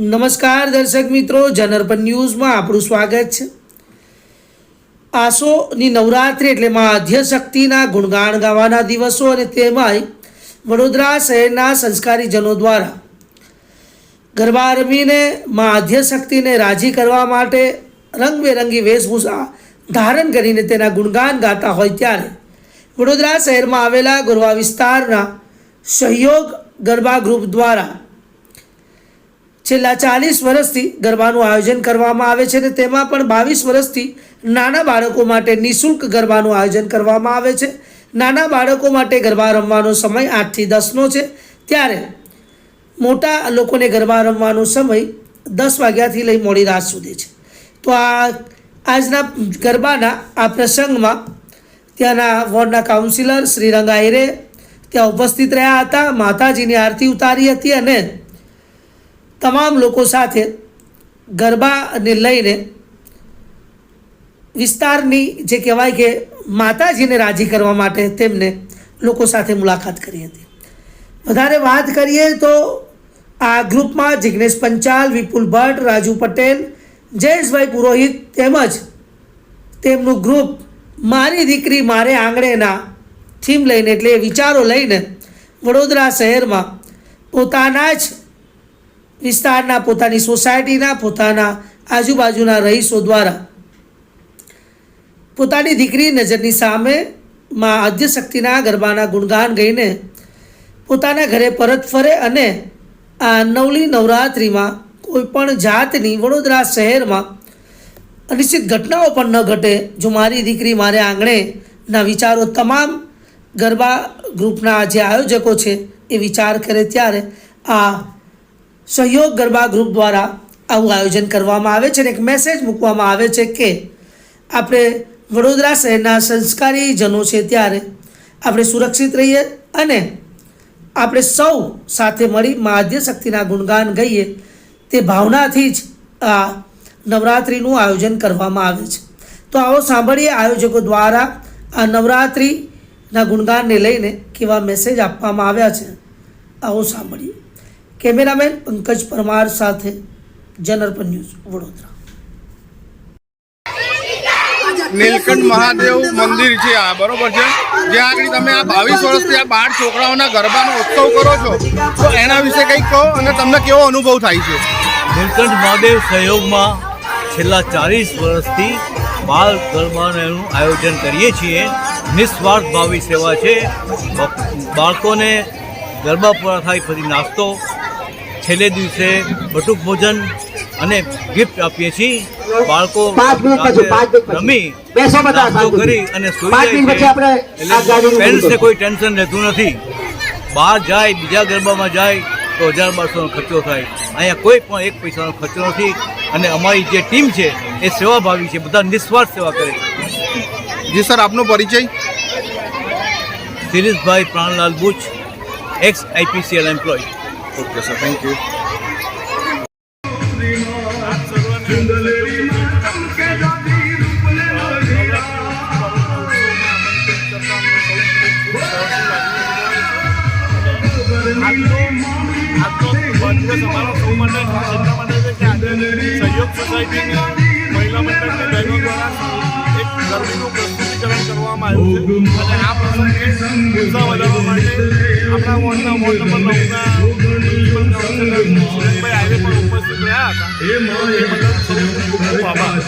નમસ્કાર દર્શક મિત્રો, જનરપન ન્યૂઝમાં આપણું સ્વાગત છે. આસોની નવરાત્રિ એટલે માં આદ્યશક્તિના ગુણગાન ગાવાના દિવસો અને તેમાંય વડોદરા શહેરના સંસ્કારીજનો દ્વારા ગરબા રમીને માં આદ્યશક્તિને રાજી કરવા માટે રંગબેરંગી વેશભૂષા ધારણ કરીને તેના ગુણગાન ગાતા હોય ત્યારે વડોદરા શહેરમાં આવેલા ગોરવા વિસ્તારના સહયોગ ગરબા ગ્રુપ દ્વારા છેલ્લા ચાલીસ વર્ષથી ગરબાનું આયોજન કરવામાં આવે છે અને તેમાં પણ બાવીસ વર્ષથી નાના બાળકો માટે નિઃશુલ્ક ગરબાનું આયોજન કરવામાં આવે છે. નાના બાળકો માટે ગરબા રમવાનો સમય આઠથી દસનો છે. ત્યારે મોટા લોકોને ગરબા રમવાનો સમય દસ વાગ્યાથી લઈ મોડી રાત સુધી છે. તો આ આજના ગરબાના આ પ્રસંગમાં ત્યાંના વોર્ડના કાઉન્સિલર શ્રીરંગ આયરે ત્યાં ઉપસ્થિત રહ્યા હતા. માતાજીની આરતી ઉતારી હતી અને તમામ લોકો સાથે ગરબાને લઈને વિસ્તારની જે કહેવાય કે માતાજીને રાજી કરવા માટે તેમને લોકો સાથે મુલાકાત કરી હતી. વધારે વાત કરીએ તો આ ગ્રુપમાં જિગ્નેશ પંચાલ, વિપુલ ભટ્ટ, રાજુ પટેલ, જયેશભાઈ પુરોહિત તેમજ તેમનું ગ્રુપ મારી દીકરી મારે આંગણેના થીમ લઈને એટલે વિચારો લઈને વડોદરા શહેરમાં પોતાના જ વિસ્તારના પોતાની સોસાયટીના, પોતાના આજુબાજુના રહીશો દ્વારા પોતાની દીકરી નજરની સામે માં આદ્યશક્તિના ગરબાના ગુણગાન ગઈને પોતાના ઘરે પરત ફરે અને આ નવલી નવરાત્રિમાં કોઈ પણ જાતની વડોદરા શહેરમાં અનિશ્ચિત ઘટનાઓ પણ ન ઘટે. જો મારી દીકરી મારે આંગણેના વિચારો તમામ ગરબા ગ્રુપના જે આયોજકો છે એ વિચાર કરે ત્યારે આ સહયોગ ગરબા ગ્રુપ દ્વારા આવું આયોજન કરવામાં આવે છે અને એક મેસેજ મૂકવામાં આવે છે કે આપણે વડોદરા શહેરના સંસ્કારી જનો છે ત્યારે આપણે સુરક્ષિત રહીએ અને આપણે સૌ સાથે મળી માધ્ય શક્તિના ગુણગાન ગઈએ તે ભાવનાથી જ આ નવરાત્રિનું આયોજન કરવામાં આવે છે. તો આવો સાંભળીએ આયોજકો દ્વારા આ નવરાત્રિના ગુણગાનને લઈને કેવા મેસેજ આપવામાં આવ્યા છે. આવો સાંભળીએ. કેમેરામેન પંકજ પરમાર સાથે જનરપન ન્યૂઝ વડોદરા. નીલકંઠ મહાદેવ મંદિર છે આ બરોબર છે? જ્યાં આગળ તમે આ બાવીસ વર્ષથી આ બાર છોકરાઓના ગરબાનો ઉત્સવ કરો છો તો એના વિશે કંઈક કહો અને તમને કેવો અનુભવ થાય છે? નીલકંઠ મહાદેવ સહયોગમાં છેલ્લા ચાલીસ વર્ષથી બાળ ગરબાનું આયોજન કરીએ છીએ. નિસ્વાર્થ ભાવી સેવા છે. બાળકોને ગરબા પૂરા થાય પછી નાસ્તો છેલ્લે દિવસે બટુક ભોજન અને ગિફ્ટ આપીએ છીએ. બાળકો પાંચ મિનિટ પછી, પાંચ મિનિટ પછી. રમી બધા કરી અને પેરેન્ટ્સને કોઈ ટેન્શન રહેતું નથી. બહાર જાય બીજા ગરબામાં જાય તો હજાર બારસોનો ખર્ચો થાય. અહીંયા કોઈ પણ એક પૈસાનો ખર્ચો નથી. અને અમારી જે ટીમ છે એ સેવાભાવી છે. બધા નિસ્વાર્થ સેવા કરે છે. જી સર આપનો પરિચય? Shirishbhai Pranlal Buch ex IPCL employee okay sir thank you દિવસ અમારો સૌ માટે એટલા માટે છે કે આજે સહયોગ સોસાયટીની મહિલા મંડળની બહેનો દ્વારા એક ગરબીનું પ્રસ્તુતિકરણ કરવામાં આવ્યું છે. અને આ પ્રસંગે ઉત્સાહ વધારવા માટે આપણા વોર્ડના વોર્ડ નંબર નવના કાઉન્સિલર સુરેશભાઈ ઉપસ્થિત રહ્યા હતા. એ બદલ ખૂબ ખૂબ આભાર.